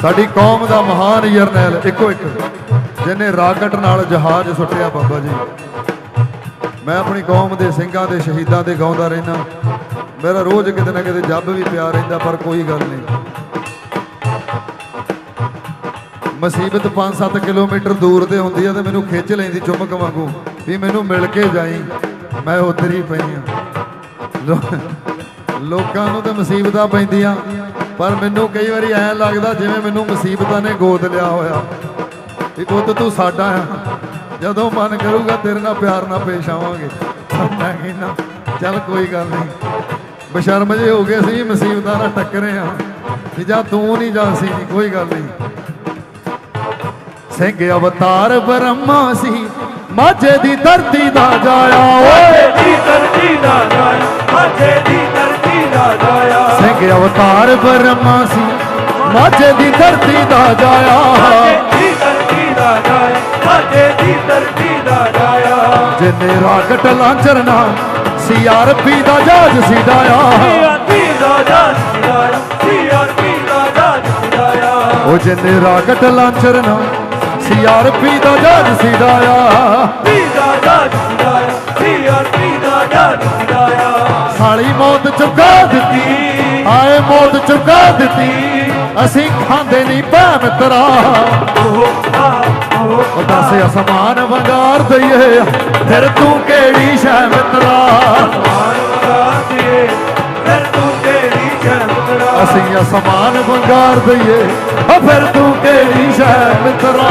ਸਾਡੀ ਕੌਮ ਦਾ ਮਹਾਨ ਜਰਨੈਲ ਇੱਕੋ ਇੱਕ, ਜਿਹਨੇ ਰਾਕਟ ਨਾਲ ਜਹਾਜ਼ ਸੁੱਟਿਆ ਬਾਬਾ ਜੀ। ਮੈਂ ਆਪਣੀ ਕੌਮ ਦੇ ਸਿੰਘਾਂ ਦੇ ਸ਼ਹੀਦਾਂ ਦੇ ਗਾਉਂਦਾ ਰਹਿਣਾ ਮੇਰਾ ਰੋਜ਼ ਕਿਤੇ ਨਾ ਕਿਤੇ ਜੱਬ ਵੀ ਪਿਆ ਰਹਿੰਦਾ, ਪਰ ਕੋਈ ਗੱਲ ਨਹੀਂ। ਮੁਸੀਬਤ 5-7 ਕਿਲੋਮੀਟਰ ਦੂਰ ਤੇ ਹੁੰਦੀ ਆ ਤੇ ਮੈਨੂੰ ਖਿੱਚ ਲੈਂਦੀ ਚੁੰਮਕ ਵਾਂਗੂ ਵੀ ਮੈਨੂੰ ਮਿਲ ਕੇ ਜਾਈ, ਮੈਂ ਉੱਧਰ ਹੀ ਪਈ ਆ। ਲੋਕਾਂ ਨੂੰ ਤੇ ਮੁਸੀਬਤਾਂ ਪੈਂਦੀਆਂ। ਪਰ ਮੈਨੂੰ ਕਈ ਵਾਰੀ ਐਂ ਲੱਗਦਾ ਜਿਵੇਂ ਮੈਨੂੰ ਮੁਸੀਬਤਾਂ ਨੇ ਗੋਦ ਲਿਆ ਹੋਇਆ। ਵੀ ਪੁੱਤ ਤੂੰ ਸਾਡਾ ਆ ਜਦੋਂ ਮਨ ਕਰੂਗਾ ਤੇਰੇ ਨਾਲ ਪਿਆਰ ਨਾਲ ਪੇਸ਼ ਆਵਾਂਗੇ। ਮੈਂ ਕਹਿੰਦਾ, ਚੱਲ ਕੋਈ ਗੱਲ ਨਹੀਂ। ਬਸ਼ਰਮ ਜੇ ਹੋ ਗਏ ਸੀ ਮੁਸੀਬਤਾਂ ਨਾਲ ਟੱਕਰੇ ਆ ਵੀ ਜਾਂ ਤੂੰ ਨਹੀਂ ਜਾਂ ਸੀ ਕੋਈ ਗੱਲ ਨਹੀਂ। ਸਿੰਘ ਅਵਤਾਰ ਬ੍ਰਹਮਾ ਸੀ, ਮਾਝੇ ਦੀ ਧਰਤੀ ਦਾ ਜਾਇਆ। ਓਏ ਦੀ ਧਰਤੀ ਦਾ ਜਾਇਆ, ਮਾਝੇ ਦੀ ਸਿੰਘ ਅਵਤਾਰ ਬ੍ਰਹਮਾ ਸੀ ਮਾਝੇ ਦੀ ਧਰਤੀ ਦਾ ਜਾਇਆ। ਮਾਝੇ ਦੀ ਧਰਤੀ ਦਾ ਜਾਇਆ ਮਾਝੇ ਦੀ ਧਰਤੀ ਦਾ ਜਾਇਆ। ਜਿੰਨੇ ਰਾਕਟ ਲਾਂਚਰਨਾ ਸੀਆਰਪੀ ਦਾ ਜਹਾਜ਼ ਸੀ ਡਾਇਆ। ਸੀਆਰਪੀ ਦਾ ਜਾਜ ਸਿਰਾਇਆ ਸੀਆਰਪੀ ਦਾ ਜਾਜ ਸਿਰਾਇਆ ਉਹ ਜਿੰਨੇ ਰਾਕਟ ਲਾਂਚਰਨਾ ਸੀਆਰਪੀ ਦਾ ਜਹਾਜ਼ ਸੀ ਡਾਇਆ। ਪੀ ਦਾ ਜਾਜ ਸਿਰਾਇਆ ਸੀਆਰਪੀ ਦਾ ਜਾਜ ਸਿਰਾਇਆ ਸਾਲੀ ਮੌਤ ਚੁਕਾ ਦਿੱਤੀ। ਚੁਕਾ ਦਿੱਤੀ। ਅਸੀਂ ਖਾਂਦੇ ਨਹੀਂ ਭੈ ਮਿੱਤਰਾ ਉਹ ਦੱਸ ਅਸਮਾਨ ਵੰਗਾਰ ਦਈਏ। ਫਿਰ ਤੂੰ ਕਿਹੜੀ ਸ਼ੈ ਮਿੱਤਰਾ? ਫਿਰ ਤੂੰ ਤੇਰੀ ਅਸੀਂ ਅਸਮਾਨ ਵੰਗਾਰ ਦਈਏ। ਫਿਰ ਤੂੰ ਕਿਹੜੀ ਸ਼ੈ ਮਿੱਤਰਾ?